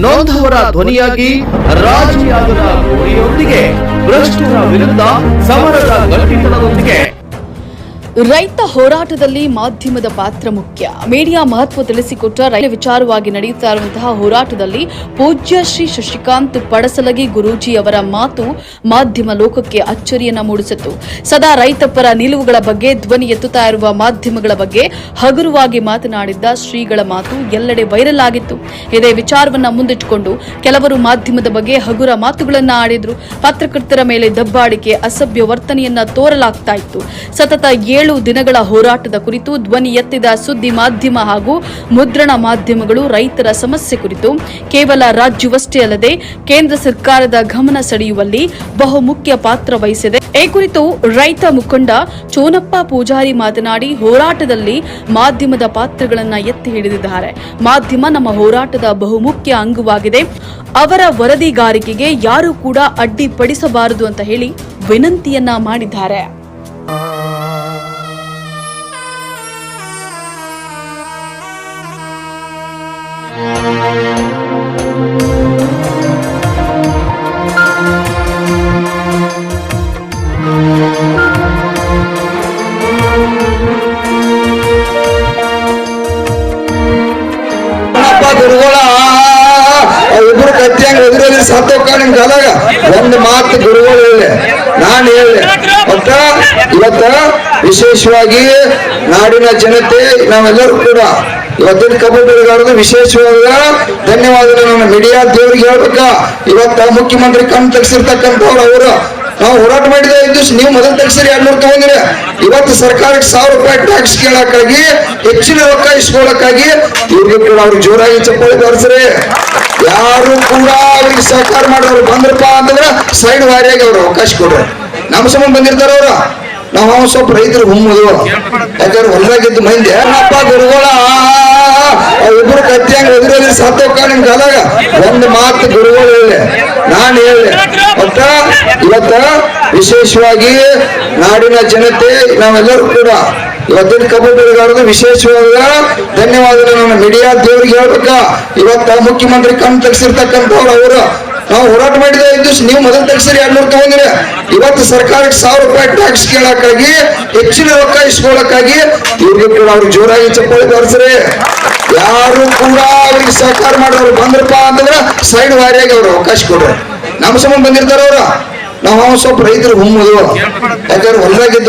ನೊಂದವರ ಧ್ವನಿಯಾಗಿ ರಾಜಿಯಾಗದ ಗುರಿಯೊಂದಿಗೆ ಭ್ರಷ್ಟರ ವಿರುದ್ಧ ಸಮರದ ಗಟ್ಟಿತನದೊಂದಿಗೆ ರೈತ ಹೋರಾಟದಲ್ಲಿ ಮಾಧ್ಯಮದ ಪಾತ್ರ ಮುಖ್ಯ. ಮೀಡಿಯಾ ಮಹತ್ವ ತಿಳಿಸಿಕೊಟ್ಟ ರೈತ ವಿಚಾರವಾಗಿ ನಡೆಯುತ್ತಾ ಇರುವಂತಹ ಹೋರಾಟದಲ್ಲಿ ಪೂಜ್ಯ ಶ್ರೀ ಶಶಿಕಾಂತ್ ಪಡಸಲಗಿ ಗುರೂಜಿ ಅವರ ಮಾತು ಮಾಧ್ಯಮ ಲೋಕಕ್ಕೆ ಅಚ್ಚರಿಯನ್ನ ಮೂಡಿಸಿತು ಸದಾ ರೈತಪರ ನಿಲುವುಗಳ ಬಗ್ಗೆ, ಧ್ವನಿ ಎತ್ತುತ್ತಾ ಇರುವ ಮಾಧ್ಯಮಗಳ ಬಗ್ಗೆ ಹಗುರವಾಗಿ ಮಾತನಾಡಿದ್ದ ಶ್ರೀಗಳ ಮಾತು ಎಲ್ಲೆಡೆ ವೈರಲ್ ಆಗಿತ್ತು. ಇದೇ ವಿಚಾರವನ್ನ ಮುಂದಿಟ್ಟುಕೊಂಡು ಕೆಲವರು ಮಾಧ್ಯಮದ ಬಗ್ಗೆ ಹಗುರ ಮಾತುಗಳನ್ನ ಆಡಿದ್ರು. ಪತ್ರಕರ್ತರ ಮೇಲೆ ದಬ್ಬಾಳಿಕೆ, ಅಸಭ್ಯ ವರ್ತನೆಯನ್ನ ತೋರಲಾಗ್ತಾ ಇತ್ತು. ಸತತ ದಿನಗಳ ಹೋರಾಟದ ಕುರಿತು ಧ್ವನಿ ಎತ್ತಿದ ಸುದ್ದಿ ಮಾಧ್ಯಮ ಹಾಗೂ ಮುದ್ರಣ ಮಾಧ್ಯಮಗಳು ರೈತರ ಸಮಸ್ಯೆ ಕುರಿತು ಕೇವಲ ರಾಜ್ಯವಷ್ಟೇ ಅಲ್ಲದೆ ಕೇಂದ್ರ ಸರ್ಕಾರದ ಗಮನ ಸೆಳೆಯುವಲ್ಲಿ ಬಹುಮುಖ್ಯ ಪಾತ್ರ ವಹಿಸಿದೆ. ಈ ಕುರಿತು ರೈತ ಮುಖಂಡ ಚೋನಪ್ಪ ಪೂಜಾರಿ ಮಾತನಾಡಿ, ಹೋರಾಟದಲ್ಲಿ ಮಾಧ್ಯಮದ ಪಾತ್ರಗಳನ್ನು ಎತ್ತಿ ಹಿಡಿದಿದ್ದಾರೆ. ಮಾಧ್ಯಮ ನಮ್ಮ ಹೋರಾಟದ ಬಹುಮುಖ್ಯ ಅಂಗವಾಗಿದೆ. ಅವರ ವರದಿಗಾರಿಕೆಗೆ ಯಾರು ಕೂಡ ಅಡ್ಡಿಪಡಿಸಬಾರದು ಅಂತ ಹೇಳಿ ವಿನಂತಿಯನ್ನ ಮಾಡಿದ್ದಾರೆ. ಎದುರಲ್ಲಿ ನಿಮ್ ಒಂದು ಮಾತು ಗುರುಗಳು ಹೇಳಿ. ನಾನು ಹೇಳಿ. ಮತ್ತ ಇವತ್ತ ವಿಶೇಷವಾಗಿ ನಾಡಿನ ಜನತೆ, ನಾವೆಲ್ಲರೂ ಕೂಡ ಇವತ್ತಿನ ಕಬ್ಬಡಿಗಾರದು ವಿಶೇಷವಾದ ಧನ್ಯವಾದಗಳು ನನ್ನ ಮೀಡಿಯಾ ದೇವರಿಗೆ ಹೇಳ್ಬೇಕ? ಇವತ್ತ ಮುಖ್ಯಮಂತ್ರಿ ಕಣ್ ತೆಗೆಸಿರ್ತಕ್ಕಂಥವ್ರು ಅವರು. ನಾವು ಹೋರಾಟ ಮಾಡಿದ ದಿವಸ ನೀವು ಮೊದಲು ತೆಗೆಸಿರಿ ಎರಡು ನೂರು ತಗೊಂಡಿರ. ಇವತ್ತು ಸರ್ಕಾರಕ್ಕೆ ಸಾವಿರ ರೂಪಾಯಿ ಟ್ಯಾಕ್ಸ್ ಕೇಳಕ್ಕಾಗಿ, ಹೆಚ್ಚಿನ ರೊಕ್ಕ ಇಸ್ಕೊಳಕ್ಕಾಗಿ ಇವ್ರಿಗೆ ಕೂಡ ಅವ್ರಿಗೆ ಜೋರಾಗಿ ಚಪ್ಪಾಳೆ ಬರ್ಸ್ರಿ ಯಾರು ಕೂಡ ಅವ್ರಿಗೆ ಸಹಕಾರ ಮಾಡೋರು ಬಂದ್ರಪ್ಪ ಅಂತಂದ್ರೆ ಸೈಡ್ ವಾರಿಯಾಗಿ ಅವ್ರು ಅವಕಾಶ ಕೊಡ್ರಿ. ನಮ್ಮ ಸಂಬಂಧ ಬಂದಿರ್ತಾರ ಅವ್ರು. ನಾವು ಸ್ವಲ್ಪ ರೈತರು ಹುಮ್ಮದು. ಯಾಕಂದ್ರೆ ಹೊಲದಾಗಿದ್ದು ಮಂದಿ ಏನಪ್ಪ ಗುರುಗಳ ಇಬ್ರು ಕತ್ತಿಯಂಗ ಎದುರಲ್ಲಿ ಸತ್ತೋಕ ನಿಮ್ ಕಾಲಾಗ ಒಂದು ಮಾತು ಗುರುಗಳು ಹೇಳಿ, ನಾನು ಹೇಳಿ. ಮತ್ತ ಇವತ್ತ ವಿಶೇಷವಾಗಿ ನಾಡಿನ ಜನತೆ, ನಾವೆಲ್ಲರೂ ಕೂಡ ಇವತ್ತಿನ ಕಬ್ಬಡಿಗಾರದು ವಿಶೇಷವಾದ ಧನ್ಯವಾದಗಳು ನನ್ನ ಮೀಡಿಯಾ ದೇವರಿಗೆ ಹೇಳ್ಬೇಕ? ಇವತ್ತ ಮುಖ್ಯಮಂತ್ರಿ ಕಣ್ ತೆಗ್ಸಿರ್ತಕ್ಕಂಥವ್ರು ಅವರು. ನಾವು ಹೋರಾಟ ಮಾಡಿದ ದಿವಸ ನೀವು ಮೊದಲು ತೆಗ್ಸಿರಿ ಎರಡ್ನೂರು ತಗೊಂಡ್ರೆ. ಇವತ್ತು ಸರ್ಕಾರಕ್ಕೆ ಸಾವಿರ ರೂಪಾಯಿ ಟ್ಯಾಕ್ಸ್ ಕೇಳಕ್ಕಾಗಿ, ಹೆಚ್ಚಿನ ರೊಕ್ಕ ಇಸ್ಕೊಳಕ್ಕಾಗಿ ಇವ್ರಿಗೆ ಅವ್ರಿಗೆ ಜೋರಾಗಿ ಚಪ್ಪಾಳೆ ಬರ್ಸ್ರಿ ಯಾರು ಕೂಡ ಅವ್ರಿಗೆ ಸಹಕಾರ ಮಾಡೋರು ಬಂದ್ರಪ್ಪ ಅಂತಂದ್ರೆ ಸೈಡ್ ವಾರಿಯಾಗಿ ಅವ್ರು ಅವಕಾಶ ಕೊಡ್ರಿ. ನಮ್ಮ ಸಂಬಂಧ ಬಂದಿರ್ತಾರ ಅವ್ರ. ನಾವು ಸ್ವಲ್ಪ ರೈತರು ಹುಮ್ಮದು. ಯಾಕಂದ್ರೆ ಹೊಲದಾಗಿದ್ದು